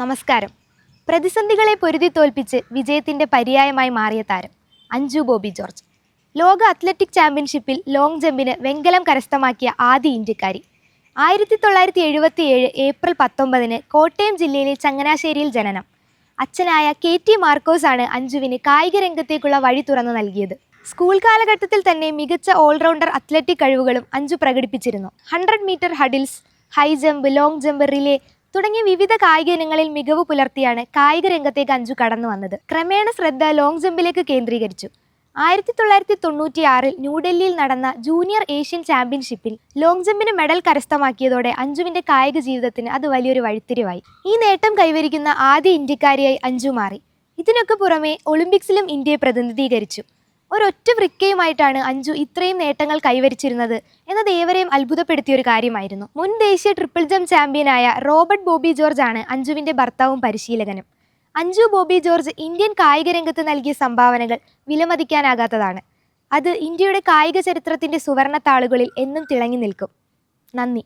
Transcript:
നമസ്കാരം. പ്രതിസന്ധികളെ പൊരുതി തോൽപ്പിച്ച് വിജയത്തിന്റെ പര്യായമായി മാറിയ താരം അഞ്ജു ബോബി ജോർജ്. ലോക അത്ലറ്റിക് ചാമ്പ്യൻഷിപ്പിൽ ലോങ് ജമ്പിന് വെങ്കലം കരസ്ഥമാക്കിയ ആദ്യ ഇന്ത്യക്കാരി. ആയിരത്തി തൊള്ളായിരത്തി എഴുപത്തി ഏഴ് ഏപ്രിൽ പത്തൊമ്പതിന് കോട്ടയം ജില്ലയിലെ ചങ്ങനാശ്ശേരിയിൽ ജനനം. അച്ഛനായ കെ ടി മാർക്കോസ് ആണ് അഞ്ജുവിന് കായിക രംഗത്തേക്കുള്ള വഴി തുറന്നു നൽകിയത്. സ്കൂൾ കാലഘട്ടത്തിൽ തന്നെ മികച്ച ഓൾറൗണ്ടർ അത്ലറ്റിക് കഴിവുകളും അഞ്ജു പ്രകടിപ്പിച്ചിരുന്നു. Hundred metre hurdles high jump long jump relay തുടങ്ങിയ വിവിധ കായിക ഇനങ്ങളിൽ മികവ് പുലർത്തിയാണ് കായിക രംഗത്തേക്ക് അഞ്ചു കടന്നു വന്നത്. ക്രമേണ ശ്രദ്ധ ലോങ് ജമ്പിലേക്ക് കേന്ദ്രീകരിച്ചു. ആയിരത്തി തൊള്ളായിരത്തി തൊണ്ണൂറ്റി ആറിൽ ന്യൂഡൽഹിയിൽ നടന്ന ജൂനിയർ ഏഷ്യൻ ചാമ്പ്യൻഷിപ്പിൽ ലോങ് ജമ്പിന് മെഡൽ കരസ്ഥമാക്കിയതോടെ അഞ്ജുവിന്റെ കായിക ജീവിതത്തിന് അത് വലിയൊരു വഴിത്തിരിവായി. ഈ നേട്ടം കൈവരിക്കുന്ന ആദ്യ ഇന്ത്യക്കാരിയായി അഞ്ജു മാറി. ഇതിനൊക്കെ പുറമെ ഒളിമ്പിക്സിലും ഇന്ത്യയെ പ്രതിനിധീകരിച്ചു. ഒരൊറ്റ വൃക്കയുമായിട്ടാണ് അഞ്ജു ഇത്രയും നേട്ടങ്ങൾ കൈവരിച്ചിരുന്നത് എന്നത് ഏവരെയും അത്ഭുതപ്പെടുത്തിയ ഒരു കാര്യമായിരുന്നു. മുൻ ദേശീയ ട്രിപ്പിൾ ജംപ് ചാമ്പ്യനായ റോബർട്ട് ബോബി ജോർജ് ആണ് അഞ്ജുവിന്റെ ഭർത്താവും പരിശീലകനും. അഞ്ജു ബോബി ജോർജ് ഇന്ത്യൻ കായിക രംഗത്ത് നൽകിയ സംഭാവനകൾ വിലമതിക്കാനാകാത്തതാണ്. അത് ഇന്ത്യയുടെ കായിക ചരിത്രത്തിന്റെ സുവർണ താളുകളിൽ എന്നും തിളങ്ങി നിൽക്കും. നന്ദി.